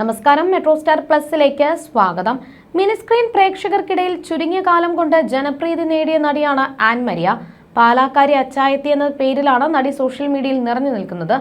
നമസ്കാരം metro star പ്ലസിലേക്ക് സ്വാഗതം. Mini screen പ്രേക്ഷകർക്കിടയിൽ ചുരുങ്ങിയ കാലം കൊണ്ട് ജനപ്രീതി നേടിയ നടിയാണ് ആൻ മരിയ. പാലാക്കാരി അച്ചായത്തി എന്ന പേരിലാണ് നടി സോഷ്യൽ മീഡിയയിൽ നിറഞ്ഞു നിൽക്കുന്നത്.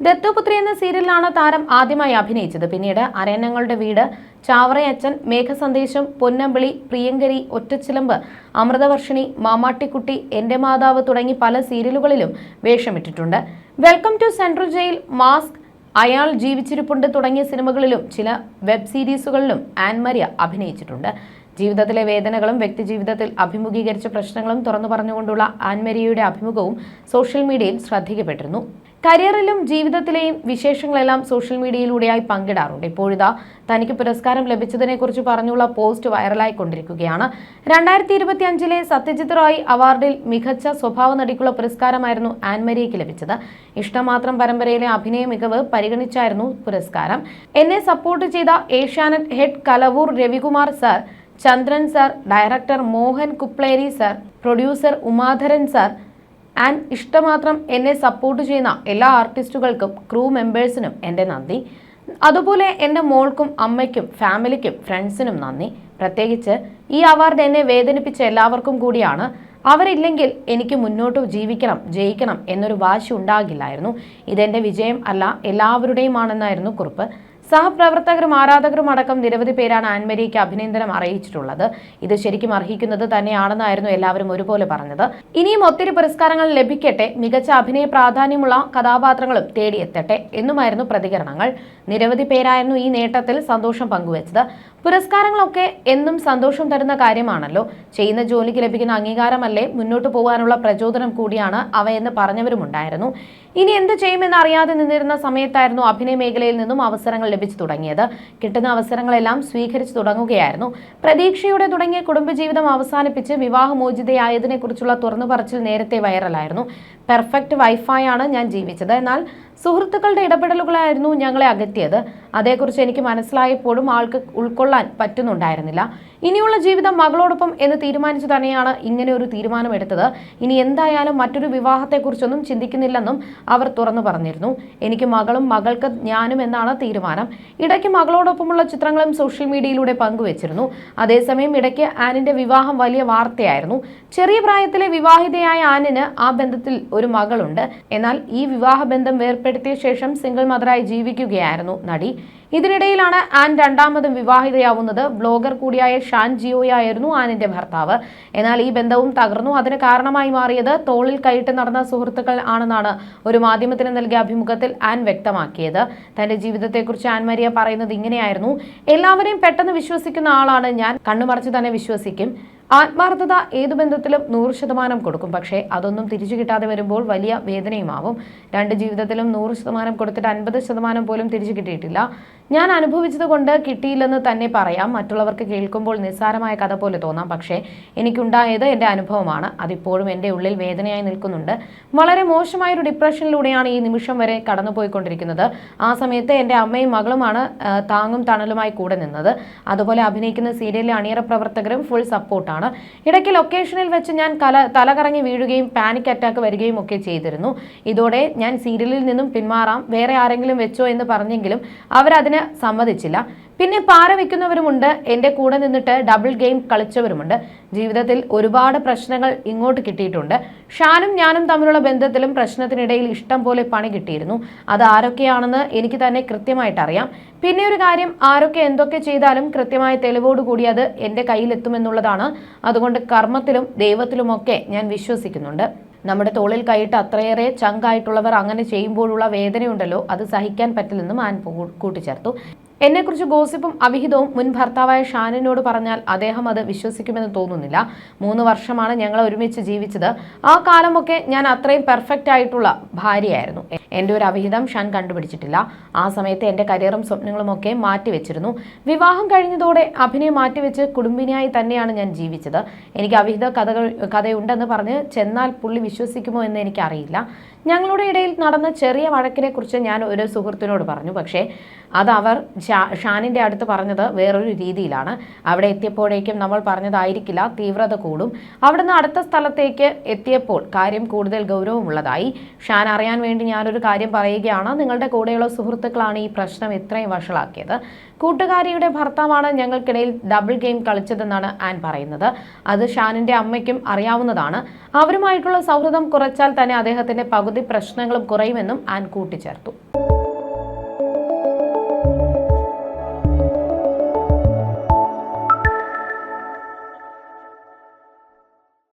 ദത്തുപുത്രി എന്ന സീരിയലിലാണ് താരം ആദ്യമായി അഭിനയിച്ചത്. പിന്നീട് അരയന്നങ്ങളുടെ വീട് ചാവറയച്ചൻ മേഘസന്ദേശം പൊന്നമ്പിളി പ്രിയങ്കരി ഒറ്റച്ചിലമ്പ് അമൃതവർഷിണി മാമാട്ടിക്കുട്ടി എന്റെ മാതാവ് തുടങ്ങി പല സീരിയലുകളിലും വേഷമിട്ടിട്ടുണ്ട്. Welcome to Central Jail Mask അയാൾ ജീവിച്ചിരിപ്പുണ്ട് തുടങ്ങിയ സിനിമകളിലും ചില വെബ് സീരീസുകളിലും ആൻമരിയ അഭിനയിച്ചിട്ടുണ്ട്. ജീവിതത്തിലെ വേദനകളും വ്യക്തിജീവിതത്തിൽ അഭിമുഖീകരിച്ച പ്രശ്നങ്ങളും തുറന്നു പറഞ്ഞുകൊണ്ടുള്ള ആൻമരിയയുടെ അഭിമുഖവും സോഷ്യൽ മീഡിയയിൽ ശ്രദ്ധിക്കപ്പെട്ടിരുന്നു കരിയറിലും ജീവിതത്തിലെയും വിശേഷങ്ങളെല്ലാം സോഷ്യൽ മീഡിയയിലൂടെയായി പങ്കിടാറുണ്ട്. ഇപ്പോഴിതാ തനിക്ക് പുരസ്കാരം ലഭിച്ചതിനെക്കുറിച്ച് പറഞ്ഞുള്ള പോസ്റ്റ് വൈറലായി കൊണ്ടിരിക്കുകയാണ് രണ്ടായിരത്തി ഇരുപത്തി അഞ്ചിലെ സത്യജിത് റോയ് അവാർഡിൽ മികച്ച സ്വഭാവ നടിക്കുള്ള പുരസ്കാരമായിരുന്നു ആൻമരിയയ്ക്ക് ലഭിച്ചത്. ഇഷ്ടമാത്രം പരമ്പരയിലെ അഭിനയ മികവ് പരിഗണിച്ചായിരുന്നു പുരസ്കാരം. എന്നെ സപ്പോർട്ട് ചെയ്ത Asianet head Kalavoor Ravikumar sir Chandran sir director Mohan Kupleri sir producer Umadharan sir and ഇഷ്ടമാത്രം എന്നെ സപ്പോർട്ട് ചെയ്യുന്ന എല്ലാ ആർട്ടിസ്റ്റുകൾക്കും ക്രൂ മെമ്പേഴ്സിനും എന്റെ നന്ദി. അതുപോലെ എന്റെ മോൾക്കും അമ്മയ്ക്കും ഫാമിലിക്കും ഫ്രണ്ട്സിനും നന്ദി. പ്രത്യേകിച്ച് ഈ അവാർഡ് എന്നെ വേദനിപ്പിച്ച എല്ലാവർക്കും കൂടിയാണ്. അവരില്ലെങ്കിൽ എനിക്ക് മുന്നോട്ട് ജീവിക്കണം ജയിക്കണം എന്നൊരു വാശി ഉണ്ടാകില്ലായിരുന്നു. ഇതെന്റെ വിജയം അല്ല എല്ലാവരുടെയുമാണെന്നായിരുന്നു കുറിപ്പ്. സഹപ്രവർത്തകരും ആരാധകരും അടക്കം നിരവധി പേരാണ് ആൻമരിക്ക് അഭിനന്ദനം അറിയിച്ചിട്ടുള്ളത്. ഇത് ശരിക്കും അർഹിക്കുന്നത് തന്നെയാണെന്നായിരുന്നു എല്ലാവരും ഒരുപോലെ പറഞ്ഞത്. ഇനിയും ഒത്തിരി പുരസ്കാരങ്ങൾ ലഭിക്കട്ടെ മികച്ച അഭിനയ പ്രാധാന്യമുള്ള കഥാപാത്രങ്ങളും തേടിയെത്തട്ടെ എന്നുമായിരുന്നു പ്രതികരണങ്ങൾ. നിരവധി പേരായിരുന്നു ഈ നേട്ടത്തിൽ സന്തോഷം പങ്കുവച്ചത്. പുരസ്കാരങ്ങളൊക്കെ എന്നും സന്തോഷം തരുന്ന കാര്യമാണല്ലോ. ചെയ്യുന്ന ജോലിക്ക് ലഭിക്കുന്ന അംഗീകാരമല്ലേ മുന്നോട്ട് പോകാനുള്ള പ്രചോദനം കൂടിയാണ് അവയെന്ന് പറഞ്ഞവരുമുണ്ടായിരുന്നു. ഇനി എന്ത് ചെയ്യുമെന്ന് അറിയാതെ നിന്നിരുന്ന സമയത്തായിരുന്നു അഭിനയ മേഖലയിൽ നിന്നും അവസരങ്ങൾ ലഭിച്ചു തുടങ്ങിയത്. കിട്ടുന്ന അവസരങ്ങളെല്ലാം സ്വീകരിച്ചു തുടങ്ങുകയായിരുന്നു. പ്രതീക്ഷയോടെ തുടങ്ങിയ കുടുംബജീവിതം അവസാനിപ്പിച്ച് വിവാഹമോചിതയായതിനെ കുറിച്ചുള്ള തുറന്നു പറച്ചിൽ നേരത്തെ വൈറലായിരുന്നു. പെർഫെക്റ്റ് വൈഫായാണ് ഞാൻ ജീവിച്ചത്. എന്നാൽ സുഹൃത്തുക്കളുടെ ഇടപെടലുകളായിരുന്നു ഞങ്ങളെ അകറ്റിയത്. അതേക്കുറിച്ച് എനിക്ക് മനസ്സിലായപ്പോഴും ആൾക്ക് ഉൾക്കൊള്ളാൻ പറ്റുന്നുണ്ടായിരുന്നില്ല. ഇനിയുള്ള ജീവിതം മകളോടൊപ്പം എന്ന് തീരുമാനിച്ചു തന്നെയാണ് ഇങ്ങനെ ഒരു തീരുമാനമെടുത്തത്. ഇനി എന്തായാലും മറ്റൊരു വിവാഹത്തെക്കുറിച്ചൊന്നും ചിന്തിക്കുന്നില്ലെന്നും അവർ തുറന്നു പറഞ്ഞിരുന്നു. എനിക്ക് മകളും മകൾക്ക് ഞാനും എന്നാണ് തീരുമാനം. ഇടയ്ക്ക് മകളോടൊപ്പമുള്ള ചിത്രങ്ങളും സോഷ്യൽ മീഡിയയിലൂടെ പങ്കുവച്ചിരുന്നു. അതേസമയം ഇടയ്ക്ക് ആനിന്റെ വിവാഹം വലിയ വാർത്തയായിരുന്നു. ചെറിയ പ്രായത്തിലെ വിവാഹിതയായ ആനിന് ആ ബന്ധത്തിൽ ഒരു മകളുണ്ട്. എന്നാൽ ഈ വിവാഹ ബന്ധം വേർപ്പെടുത്തിയ ശേഷം സിംഗിൾ മദറായി ജീവിക്കുകയായിരുന്നു നടി. ഇതിനിടയിലാണ് ആൻ രണ്ടാമതും വിവാഹിതയാവുന്നത്. ബ്ലോഗർ കൂടിയായ ഷാൻ ജിയോയായിരുന്നു ആനിന്റെ ഭർത്താവ്. എന്നാൽ ഈ ബന്ധവും തകർന്നു. അതിന് കാരണമായി മാറിയത് തോളിൽ കൈയിട്ട് നടന്ന സുഹൃത്തുക്കൾ ആണെന്നാണ് ഒരു മാധ്യമത്തിന് നൽകിയ അഭിമുഖത്തിൽ ആൻ വ്യക്തമാക്കിയത്. തന്റെ ജീവിതത്തെക്കുറിച്ച് ആൻ മരിയ പറയുന്നത് ഇങ്ങനെയായിരുന്നു. എല്ലാവരെയും പെട്ടെന്ന് വിശ്വസിക്കുന്ന ആളാണ് ഞാൻ. കണ്ണുമറച്ച് തന്നെ വിശ്വസിക്കും. ആത്മാർത്ഥത ഏതു ബന്ധത്തിലും നൂറ് ശതമാനം കൊടുക്കും. പക്ഷേ അതൊന്നും തിരിച്ചു കിട്ടാതെ വരുമ്പോൾ വലിയ വേദനയുമാവും. രണ്ട് ജീവിതത്തിലും നൂറ് ശതമാനം കൊടുത്തിട്ട് അൻപത് ശതമാനം പോലും തിരിച്ചു കിട്ടിയിട്ടില്ല. ഞാൻ അനുഭവിച്ചത് കൊണ്ട് കിട്ടിയില്ലെന്ന് തന്നെ പറയാം. മറ്റുള്ളവർക്ക് കേൾക്കുമ്പോൾ നിസ്സാരമായ കഥ പോലെ തോന്നാം. പക്ഷേ എനിക്കുണ്ടായത് എന്റെ അനുഭവമാണ്. അതിപ്പോഴും എന്റെ ഉള്ളിൽ വേദനയായി നിൽക്കുന്നുണ്ട്. വളരെ മോശമായൊരു ഡിപ്രഷനിലൂടെയാണ് ഈ നിമിഷം വരെ കടന്നുപോയിക്കൊണ്ടിരിക്കുന്നത്. ആ സമയത്ത് എന്റെ അമ്മയും മകളുമാണ് താങ്ങും തണലുമായി കൂടെ നിന്നത്. അതുപോലെ അഭിനയിക്കുന്ന സീരിയലിലെ അണിയറ പ്രവർത്തകരും ഫുൾ സപ്പോർട്ടാണ്. ഇടയ്ക്ക് ലൊക്കേഷനിൽ വെച്ച് ഞാൻ കല തലകറങ്ങി വീഴുകയും പാനിക് അറ്റാക്ക് വരികയും ഒക്കെ ചെയ്തിരുന്നു. ഇതോടെ ഞാൻ സീരിയലിൽ നിന്നും പിന്മാറാം. വേറെ ആരെങ്കിലും വെച്ചോ എന്ന് പറഞ്ഞെങ്കിലും അവരതിന് സമ്മതിച്ചില്ല. പിന്നെ പാര വെക്കുന്നവരുമുണ്ട്. എന്റെ കൂടെ നിന്നിട്ട് ഡബിൾ ഗെയിം കളിച്ചവരുമുണ്ട്. ജീവിതത്തിൽ ഒരുപാട് പ്രശ്നങ്ങൾ ഇങ്ങോട്ട് കിട്ടിയിട്ടുണ്ട്. ഷാനും ഞാനും തമ്മിലുള്ള ബന്ധത്തിലും പ്രശ്നത്തിനിടയിൽ ഇഷ്ടം പോലെ പണി കിട്ടിയിരുന്നു. അത് ആരൊക്കെയാണെന്ന് എനിക്ക് തന്നെ കൃത്യമായിട്ട് അറിയാം. പിന്നെ ഒരു കാര്യം ആരൊക്കെ എന്തൊക്കെ ചെയ്താലും കൃത്യമായ തെളിവോടുകൂടി അത് എന്റെ കയ്യിലെത്തുമെന്നുള്ളതാണ്. അതുകൊണ്ട് കർമ്മത്തിലും ദൈവത്തിലുമൊക്കെ ഞാൻ വിശ്വസിക്കുന്നുണ്ട്. നമ്മുടെ തോളിൽ കൈയിട്ട് അത്രയേറെ ചങ്കായിട്ടുള്ളവർ അങ്ങനെ ചെയ്യുമ്പോഴുള്ള വേദനയുണ്ടല്ലോ. അത് സഹിക്കാൻ പറ്റില്ലെന്നും ആൻ കൂട്ടിച്ചേർത്തു. എന്നെക്കുറിച്ച് ഗോസിപ്പും അവിഹിതവും മുൻ ഭർത്താവായ ഷാനിനോട് പറഞ്ഞാൽ അദ്ദേഹം അത് വിശ്വസിക്കുമെന്ന് തോന്നുന്നില്ല. മൂന്ന് വർഷമാണ് ഞങ്ങൾ ഒരുമിച്ച് ജീവിച്ചത്. ആ കാലമൊക്കെ ഞാൻ അത്രയും പെർഫെക്റ്റ് ആയിട്ടുള്ള ഭാര്യയായിരുന്നു. എന്റെ ഒരു അവിഹിതം ഷാൻ കണ്ടുപിടിച്ചിട്ടില്ല. ആ സമയത്ത് എന്റെ കരിയറും സ്വപ്നങ്ങളും ഒക്കെ മാറ്റിവെച്ചിരുന്നു വിവാഹം കഴിഞ്ഞതോടെ അഭിനയം മാറ്റിവെച്ച് കുടുംബിനിയായി തന്നെയാണ് ഞാൻ ജീവിച്ചത്. എനിക്ക് അവിഹിത കഥകൾ കഥയുണ്ടെന്ന് പറഞ്ഞ് ചെന്നാൽ പുള്ളി വിശ്വസിക്കുമോ എന്ന് എനിക്കറിയില്ല. ഞങ്ങളുടെ ഇടയിൽ നടന്ന ചെറിയ വഴക്കിനെക്കുറിച്ച് ഞാൻ ഒരു സുഹൃത്തിനോട് പറഞ്ഞു. പക്ഷേ അത് അവർ ഷാനിന്റെ അടുത്ത് പറഞ്ഞത് വേറൊരു രീതിയിലാണ്. അവിടെ എത്തിയപ്പോഴേക്കും നമ്മൾ പറഞ്ഞതായിരിക്കില്ല തീവ്രത കൂടും. അവിടുന്ന് അടുത്ത സ്ഥലത്തേക്ക് എത്തിയപ്പോൾ കാര്യം കൂടുതൽ ഗൗരവമുള്ളതായി. ഷാൻ അറിയാൻ വേണ്ടി ഞാനൊരു കാര്യം പറയുകയാണ്. നിങ്ങളുടെ കൂടെയുള്ള സുഹൃത്തുക്കളാണ് ഈ പ്രശ്നം ഇത്രയും വഷളാക്കിയത്. കൂട്ടുകാരിയുടെ ഭർത്താവാണ് ഞങ്ങൾക്കിടയിൽ ഡബിൾ ഗെയിം കളിച്ചതെന്നാണ് ആൻ പറയുന്നത്. അത് ഷാനിന്റെ അമ്മയ്ക്കും അറിയാവുന്നതാണ്. അവരുമായിട്ടുള്ള സൗഹൃദം കുറച്ചാൽ തന്നെ അദ്ദേഹത്തിന്റെ പകുതി പ്രശ്നങ്ങളും കുറയുമെന്നും ആൻ കൂട്ടിച്ചേർത്തു.